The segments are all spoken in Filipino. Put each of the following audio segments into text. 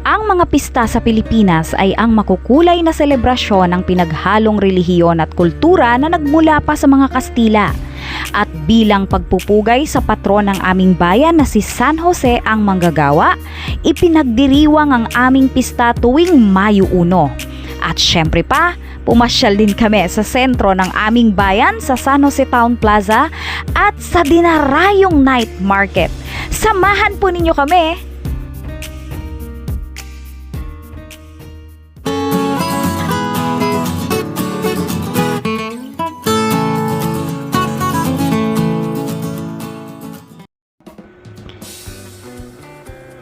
Ang mga pista sa Pilipinas ay ang makukulay na selebrasyon ng pinaghalong relihiyon at kultura na nagmula pa sa mga Kastila. At bilang pagpupugay sa patron ng aming bayan na si San Jose ang manggagawa, ipinagdiriwang ang aming pista tuwing Mayo 1. At syempre pa, pumasyal din kami sa sentro ng aming bayan sa San Jose Town Plaza at sa Dinarayong Night Market. Samahan po ninyo kami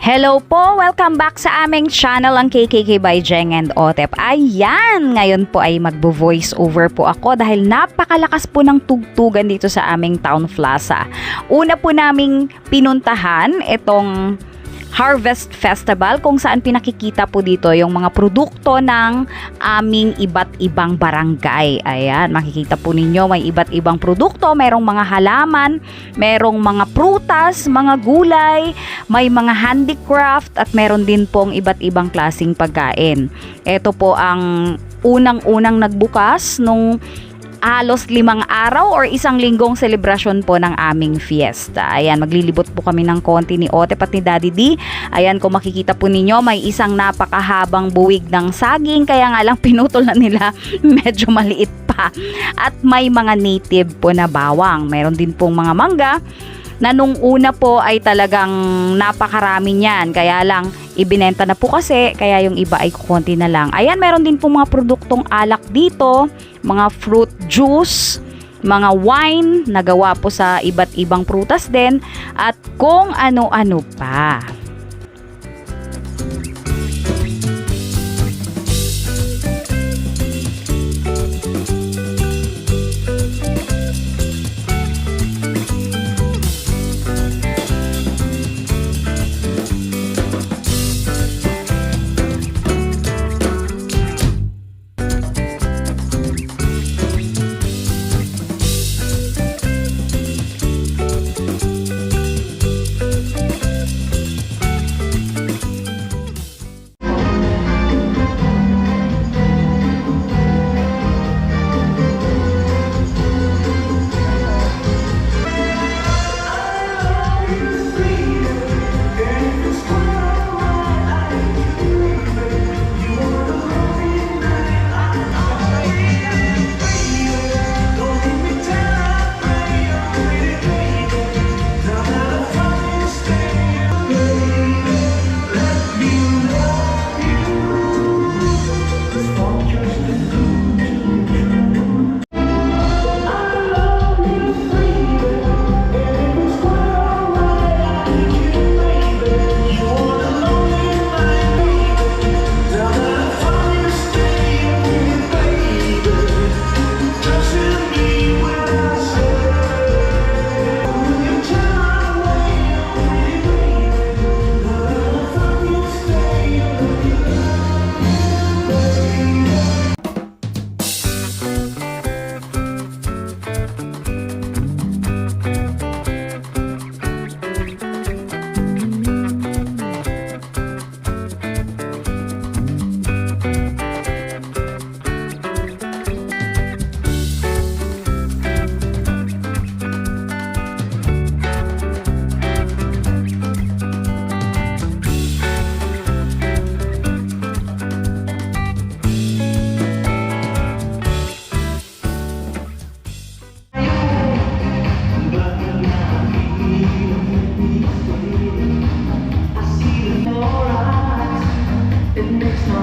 Hello po! Welcome back sa aming channel ang KKK by Jeng and Otep. Ayan! Ngayon po ay magbo-voice over po ako dahil napakalakas po ng tugtugan dito sa aming town plaza. Una po naming pinuntahan itong Harvest Festival kung saan pinakikita po dito yung mga produkto ng aming iba't ibang barangay. Ayan, makikita po ninyo may iba't ibang produkto, merong mga halaman, merong mga prutas, mga gulay, may mga handicraft at meron din pong iba't ibang klasing pagkain. Ito po ang unang-unang nagbukas nung halos limang araw or isang linggong selebrasyon po ng aming fiesta. Ayan, maglilibot po kami ng konti ni Ote at ni Daddy D. Ayan, kung makikita po ninyo, may isang napakahabang buwig ng saging, kaya nga lang pinutol na nila, medyo maliit pa. At may mga native po na bawang. Meron din pong mga mangga na nung una po ay talagang napakarami niyan. Kaya lang, ibinenta na po kasi, kaya yung iba ay konti na lang. Ayan, meron din po mga produktong alak dito, mga fruit juice, mga wine na gawa po sa iba't ibang prutas din, at kung ano-ano pa.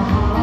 heart.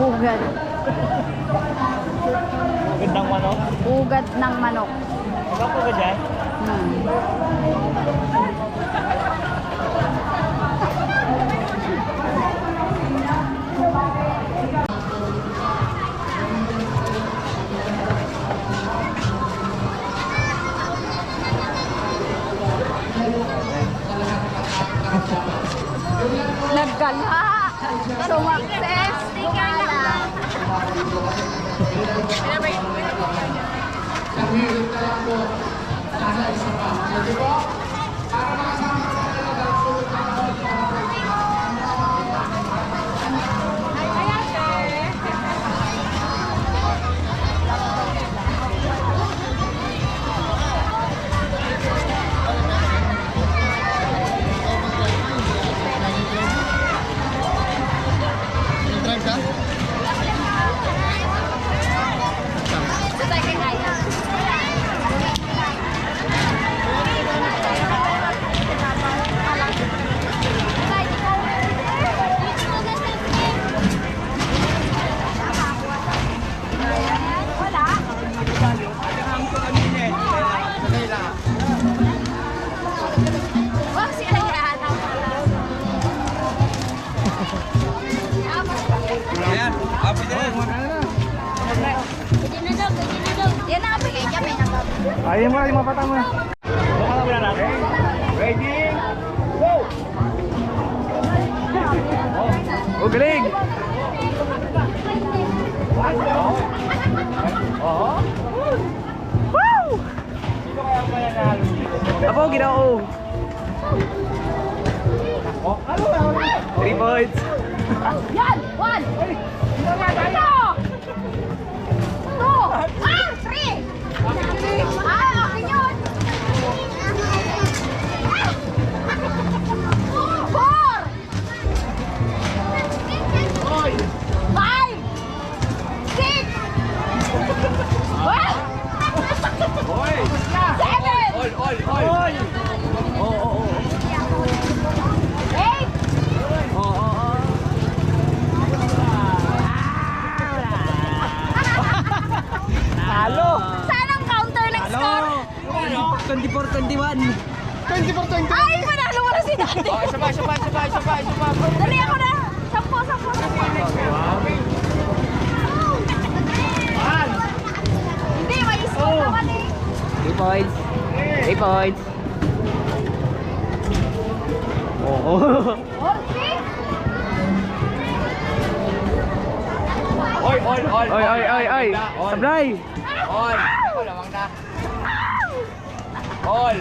Ugad. Pugat ng manok. Ugad ng manok. Ikaw pugat dyan? Hmm. Naggala! Sumakses! Kumala! Ayan. Ayaw mo na, yung mapatang mo na. Baka na muna natin. Ready? Go! Oh, galing! Oo. Woo! Sino kaya ang mananalo dito? Ako, ginao. Ako? Three points. Yan! One! Ito! Two! Ah! Three! Points. 3 points. Oo. Oy, oy, oy. Oy, oy, oy, oy. Sablay. Ako, lamang na. All.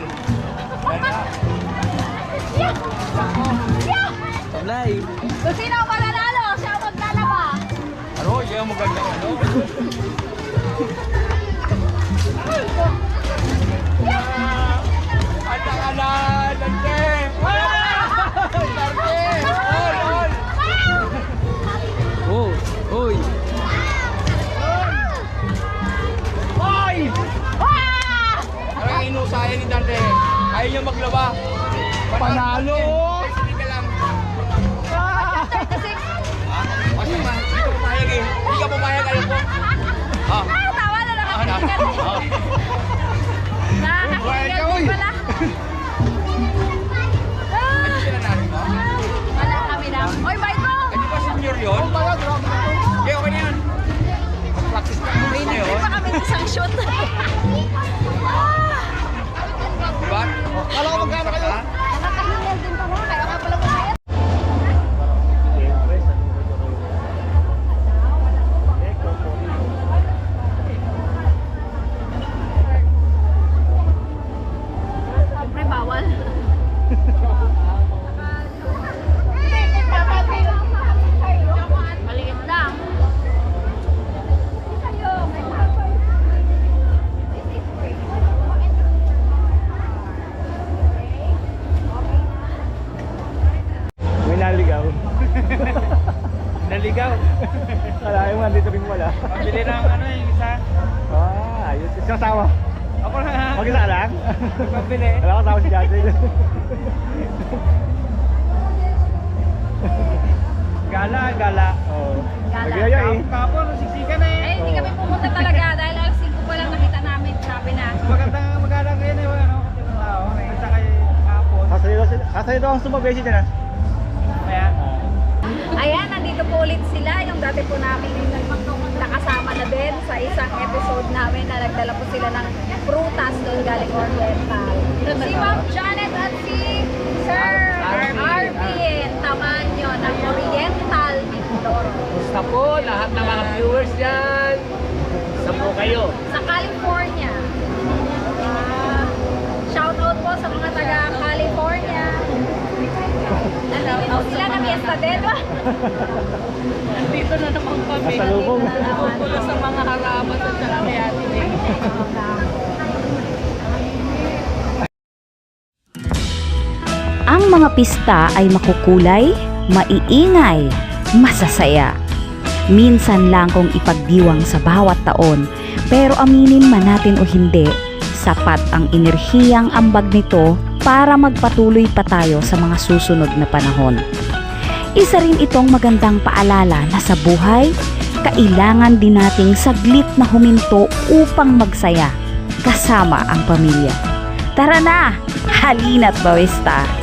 Sablay. Kung sino ang mananalo, siya ang maglalaba. Ano, yan ang magandang Ayaw niya maglaba. Panalo! Sige ka lang. Kasi, Kasi ma, hindi ka pumayag eh. Hindi ka pumayag, alam ko. Ah, ah, tawa na ah, nakakinggan. ah. Nakakinggan din pala. Wala kami na. Oy, Maiko! Eh, di ba senior yun? Okay, okay na yan. Practice ka Hindi yun. pa kami isang shoot. Di ba? Kala ko magkano kayo? Nakakahingal din pa mo. Naligaw. Wala yung nandito rin wala. Pabili ng ano yung isa. Ah, ayos. Isang sawa. Ako na. Mag-isa lang. Pabili. Wala ko sawa si Jate. Gala, gala. Oo. Gala. Nagaya eh. Kapon, siksikan na eh. Eh, hindi kami pumunta talaga dahil alas 5 pa lang nakita namin. Sabi na. Magandang magandang ngayon eh, ano, kasi ng tao, nagkita kay kapon. Kasalito, kasalito ang sumabesi dyan ah. Ayan, nandito po ulit sila. Yung dati po namin nakasama na din sa isang episode namin na nagdala po sila ng prutas doon galing Oriental. Si Ma'am Janet at si Sir Arvin Tamanyo ng Oriental Mindoro. Gusto po lahat ng mga viewers dyan. Sampo kayo. Sa California. Ah, shout out po sa mga taga California. Din. Nandito na naman kami. Nasalubong. Nandito na naman. Wala sa mga harapan at saka kay Ate. Ang mga pista ay makukulay, maiingay, masasaya. Minsan lang kung ipagdiwang sa bawat taon, pero aminin man natin o hindi, sapat ang enerhiyang ambag nito para magpatuloy pa tayo sa mga susunod na panahon. Isa rin itong magandang paalala na sa buhay, kailangan din nating saglit na huminto upang magsaya kasama ang pamilya. Tara na! Halina't bawista!